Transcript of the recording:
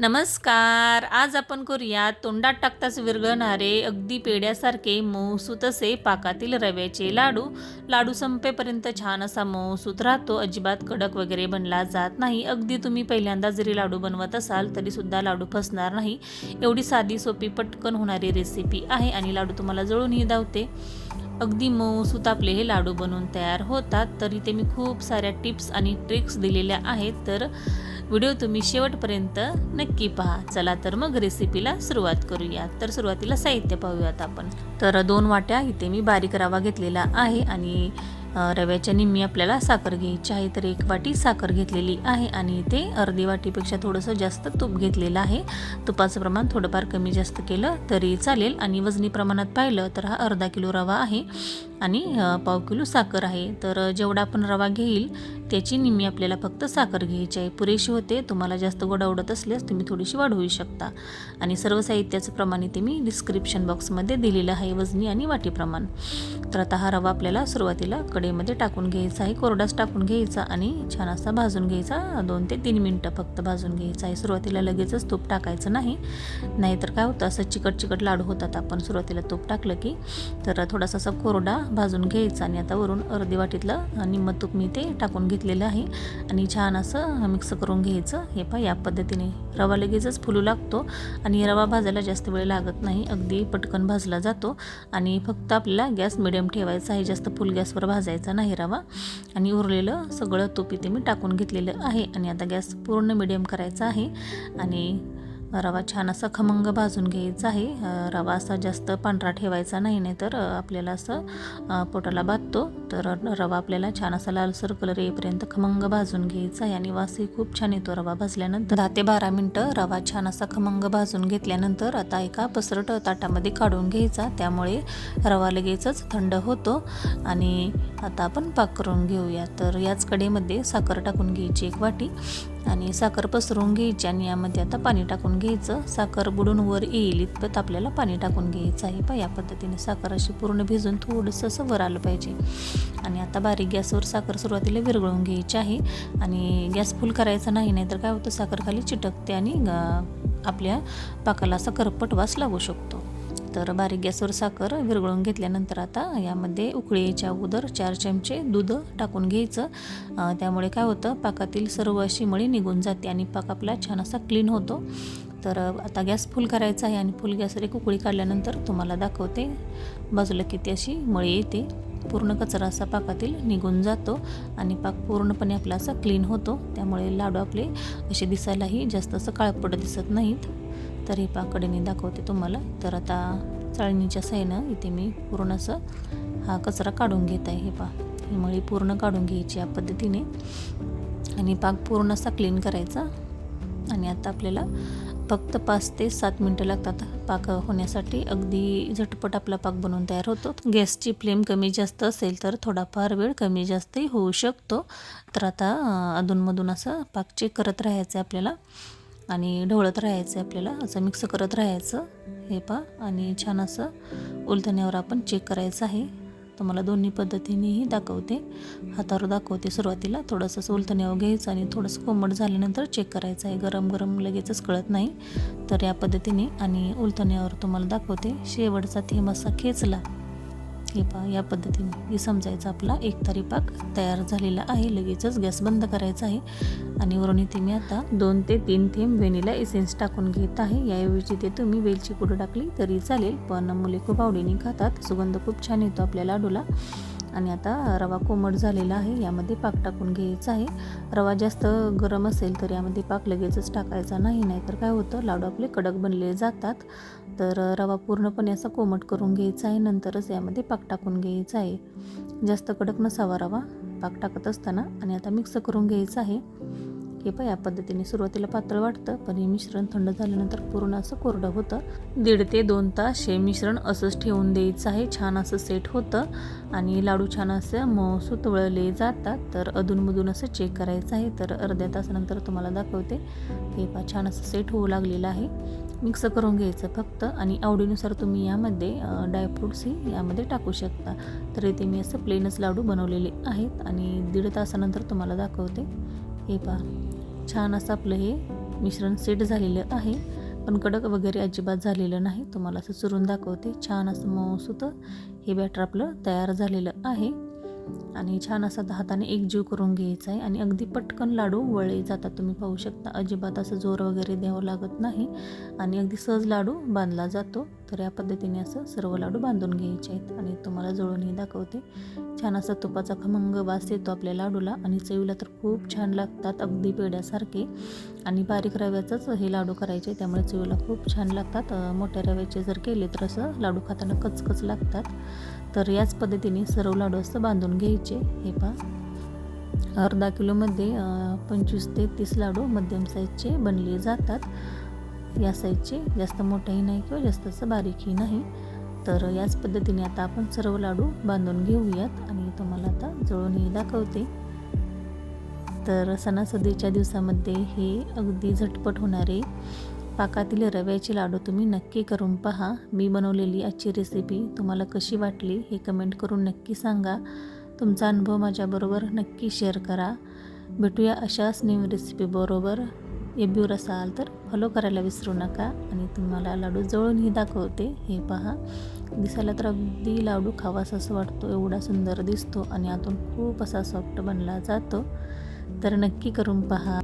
नमस्कार. आज आपण करूया तोंडात टाकताच विरघळणारे अगदी पेड्यासारखे मऊसूत असे पाकातील रव्याचे लाडू. लाडू संपेपर्यंत छान असा मऊसूत राहतो अजिबात कडक वगैरे बनला जात नाही. अगदी तुम्ही पहिल्यांदा जरी लाडू बनवत असाल तरी सुद्धा लाडू फसणार नाही. एवढी साधी सोपी पटकन होणारी रेसिपी आहे आणि लाडू तुम्हाला जळूनही धावते. अगदी मऊसूत आपले हे लाडू बनवून तयार होतात. तर इथे मी खूप साऱ्या टिप्स आणि ट्रिक्स दिलेल्या आहेत. तर व्हिडिओ तुम्ही शेवटपर्यंत नक्की पहा. चला तर मग रेसिपीला सुरुवात करूया. तर सुरुवातीला साहित्य पाहूयात आपण. तर दोन वाट्या इथे मी बारीक रवा घेतलेला आहे आणि रव्याच्या निम्मी आपल्याला साखर घ्यायची आहे. तर एक वाटी साखर घेतलेली आहे आणि इथे अर्धी वाटीपेक्षा थोडंसं जास्त तूप घेतलेलं आहे. तुपाचं प्रमाण थोडंफार कमी जास्त केलं तरी चालेल. आणि वजनी प्रमाणात पाहिलं तर हा अर्धा किलो रवा आहे आणि पाव किलो साखर आहे. तर जेवढा आपण रवा घेईल त्याची निम्मी आपल्याला फक्त साखर घ्यायची आहे. पुरेशी होते तुम्हाला जास्त गोड आवडत असल्यास तुम्ही थोडीशी वाढवू शकता. आणि सर्व साहित्याचं प्रमाण इथे मी डिस्क्रिप्शन बॉक्समध्ये दिलेलं आहे वजनी आणि वाटीप्रमाण तर आता हा रवा आपल्याला सुरुवातीला कडेमध्ये टाकून घ्यायचा आहे. कोरडाच टाकून घ्यायचा आणि छान असा भाजून घ्यायचा. दोन ते तीन मिनटं फक्त भाजून घ्यायचा आहे. सुरुवातीला लगेचच तूप टाकायचं नाही. नाहीतर काय होतं असं चिकट चिकट लाडू होतात. आपण सुरुवातीला तूप टाकलं की तर थोडासा असा कोरडा भाजून घ्यायचा आणि आता वरून अर्धी वाटीतलं निम्म तूप मी ते टाकून घेतलेलं आहे. आणि छान असं मिक्स करून घ्यायचं. हे पहा या पद्धतीने रवा लगेचच फुलू लागतो. आणि रवा भाजायला जास्त वेळ लागत नाही. अगदी पटकन भाजला जातो. आणि फक्त आपल्याला गॅस मिडियम ठेवायचा आहे. जास्त फुल गॅसवर भाजायचा नाही रवा. आणि उरलेलं सगळं तूप इथे मी टाकून घेतलेलं आहे. आणि आता गॅस पूर्ण मिडियम करायचा आहे. आणि रवा छान असा खमंग भाजून घ्यायचा आहे. रवा असा जास्त पांढरा ठेवायचा नाही नाही तर आपल्याला असं पोटाला बाधतो. तर रवा आपल्याला छान असा लालसर कलर येईपर्यंत खमंग भाजून घ्यायचा आहे आणि वासही खूप छान येतो रवा भाजल्यानंतर. दहा ते बारा मिनटं रवा छान असा खमंग भाजून घेतल्यानंतर आता एका पसरट ताटामध्ये काढून घ्यायचा. त्यामुळे रवा लगेचच थंड होतो. आणि आता आपण पाक करून घेऊया. तर याच कडेमध्ये साखर टाकून घ्यायची एक वाटी. आणि साखर पसरून घ्यायची आणि यामध्ये आता पाणी टाकून घ्यायचं. साखर बुडून वर येईल इतपत आपल्याला पाणी टाकून घ्यायचं आहे. पा या पद्धतीने साखर अशी पूर्ण भिजून थोडंसं असं वर आलं पाहिजे. आणि आता बारीक गॅसवर साखर सुरुवातीला विरघळून घ्यायची आहे. आणि गॅस फुल करायचा नाही नाहीतर काय होतं साखर खाली चिटकते आणि आपल्या पाकाला असा करपट वास लागू शकतो. तर बारीक गॅसवर साखर विरघळून घेतल्यानंतर आता यामध्ये उकळीच्या अगोदर चार चमचे दूध टाकून घ्यायचं. त्यामुळे काय होतं पाकातील सर्व अशी मळी निघून जाते आणि पाक आपला छान असा क्लीन होतो. तर आता गॅस फुल करायचा आहे आणि फुल गॅसवर एक उकळी काढल्यानंतर तुम्हाला दाखवते बाजूला किती अशी मळी येते. पूर्ण कचरा असा पाकातील निघून जातो आणि पाक पूर्णपणे आपला असा क्लीन होतो. त्यामुळे लाडू आपले असे दिसायलाही जास्त असं काळपट दिसत नाहीत. तर हे पाकडेने दाखवते तुम्हाला. तर आता चाळणीच्या साह्यानं इथे मी पूर्ण असं हा कचरा काढून घेत आहे. हे पा ही मळी पूर्ण काढून घ्यायची या पद्धतीने. आणि पाक पूर्ण असा क्लीन करायचा. आणि आता आपल्याला फक्त पाच ते सात मिनटं लागतात पाक होण्यासाठी. अगदी झटपट आपला पाक बनवून तयार होतो. गॅसची फ्लेम कमी जास्त असेल तर थोडाफार वेळ कमी जास्तही होऊ शकतो. तर आता अधूनमधून असं पाक चेक करत राहायचं आहे आपल्याला. आणि ढवळत राहायचं आहे आपल्याला. असं मिक्स करत राहायचं. हे पा आणि छान असं उलथण्यावर आपण चेक करायचं आहे. तुम्हाला दोन्ही पद्धतीनेही दाखवते. हातावर दाखवते सुरुवातीला. थोडंसं असं उलथण्यावर घ्यायचं आणि थोडंसं कोमट झाल्यानंतर चेक करायचं आहे. गरम गरम लगेचच कळत नाही. तर या पद्धतीने आणि उलथण्यावर तुम्हाला दाखवते. शेवटचा थेंब असा खेचला. हे पहा या पद्धतीने हे समजायचं आपला. एक तारी पाक तयार झालेला आहे. लगेचच गॅस बंद करायचा आहे. आणि वरून इथे मी आता दोन ते तीन थेंब व्हेनिला एसेन्स टाकून घेत आहे. याऐवजी ते तुम्ही वेलची पुढं टाकली तरी चालेल पण मुले खूप आवडीने खातात. सुगंध खूप छान येतो आपल्या लाडूला आणि आता रवा कोमट झालेला आहे यामध्ये पाक टाकून घ्यायचा आहे. रवा जास्त गरम असेल तर यामध्ये पाक लगेचच टाकायचा नाही नाहीतर काय होतं लाडू आपले कडक बनले जातात. तर रवा पूर्णपणे असा कोमट करून घ्यायचा आहे नंतरच यामध्ये पाक टाकून घ्यायचा आहे. जास्त कडक नसावा रवा पाक टाकत असताना. आणि आता मिक्स करून घ्यायचं आहे. हे पण या पद्धतीने सुरुवातीला पातळ वाटतं पण हे मिश्रण थंड झाल्यानंतर पूर्ण असं कोरडं होतं. दीड ते दोन तास हे मिश्रण असंच ठेवून द्यायचं आहे. छान असं सेट होतं आणि लाडू छान असं मऊ तळले जातात. तर अधूनमधून असं चेक करायचं आहे. तर अर्ध्या तासानंतर तुम्हाला दाखवते. हे पा छान असं सेट होऊ लागलेलं आहे. मिक्स करून घ्यायचं फक्त आणि आवडीनुसार तुम्ही यामध्ये ड्रायफ्रूट्सही यामध्ये टाकू शकता. तर इथे मी असं प्लेनच लाडू बनवलेले आहेत आणि दीड तासानंतर तुम्हाला दाखवते. हे पहा. छान असं आपलं हे मिश्रण सेट झालेलं आहे. पण कडक वगैरे अजिबात झालेलं नाही. तुम्हाला असं चुरून दाखवते. छान असं मऊसूत हे बॅटर आपलं तयार झालेलं आहे. आणि छान असा हाताने एकजीव करून घ्यायचा आहे. आणि अगदी पटकन लाडू वळे जातात. तुम्ही पाहू शकता. अजिबात असं जोर वगैरे द्यावं लागत नाही. आणि अगदी सहज लाडू बांधला जातो. तर या पद्धतीने असं सर्व लाडू बांधून घ्यायचे आहेत. आणि तुम्हाला जुळूनही दाखवते. छान असा तुपाचा खमंग वास येतो आपल्या लाडूला. आणि चवीला तर खूप छान लागतात अगदी पेड्यासारखे आणि बारीक रव्याचंच हे लाडू करायचे. त्यामुळे चवीला खूप छान लागतात. मोठ्या रव्याचे जर केले तर असं लाडू खाताना कचकच लागतात. तर याच पद्धतीने सर्व लाडू असं बांधून घ्यायचे. हे पहा. अर्धा किलोमध्ये पंचवीस ते तीस लाडू मध्यम साईजचे बनले जातात. या साईजचे जास्त मोठेही नाही किंवा जास्त असं बारीकही नाही. तर याच पद्धतीने आता आपण सर्व लाडू बांधून घेऊयात आणि तुम्हाला आता जवळूनही दाखवते. तर सणासुदीच्या दिवसामध्ये हे अगदी झटपट होणारे पाकातील रव्याचे लाडू तुम्ही नक्की करून पहा. मी बनवलेली आजची रेसिपी तुम्हाला कशी वाटली हे कमेंट करून नक्की सांगा. तुमचा अनुभव माझ्याबरोबर नक्की शेअर करा. भेटूया अशाच न्यू रेसिपीबरोबर एब्यूर असाल तर फॉलो करायला विसरू नका. आणि तुम्हाला लाडू जवळूनही दाखवते. हे पहा. दिसायला तर अगदी लाडू खावासा असं वाटतो. एवढा सुंदर दिसतो. आणि आतून खूप असा सॉफ्ट बनला जातो. तर नक्की करून पहा.